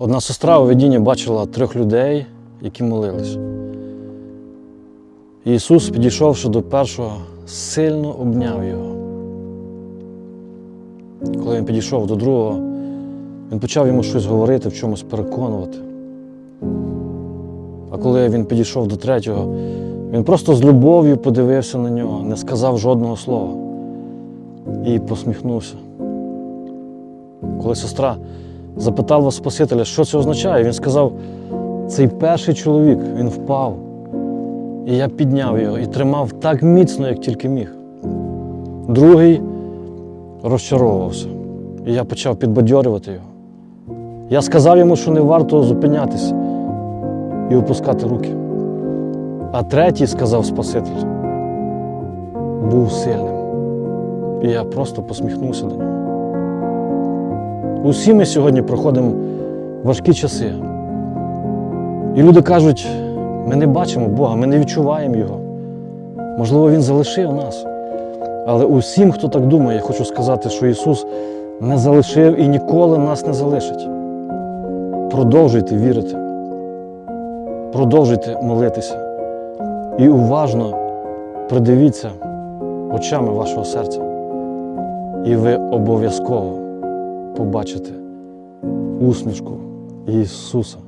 Одна сестра у видінні бачила трьох людей, які молились. Ісус, підійшовши до першого, сильно обняв його. Коли він підійшов до другого, він почав йому щось говорити, в чомусь переконувати. А коли він підійшов до третього, він просто з любов'ю подивився на нього, не сказав жодного слова і посміхнувся. Коли сестра запитала Спасителя, що це означає, він сказав: цей перший чоловік, він впав. І я підняв його і тримав так міцно, як тільки міг. Другий розчаровувався, і я почав підбадьорювати його. Я сказав йому, що не варто зупинятися і опускати руки. А третій сказав Спаситель, був сильним. І я просто посміхнувся до нього. Усі ми сьогодні проходимо важкі часи. І люди кажуть, ми не бачимо Бога, ми не відчуваємо Його. Можливо, Він залишив нас. Але усім, хто так думає, я хочу сказати, що Ісус не залишив і ніколи нас не залишить. Продовжуйте вірити, продовжуйте молитися і уважно придивіться очами вашого серця. І ви обов'язково побачите усмішку Ісуса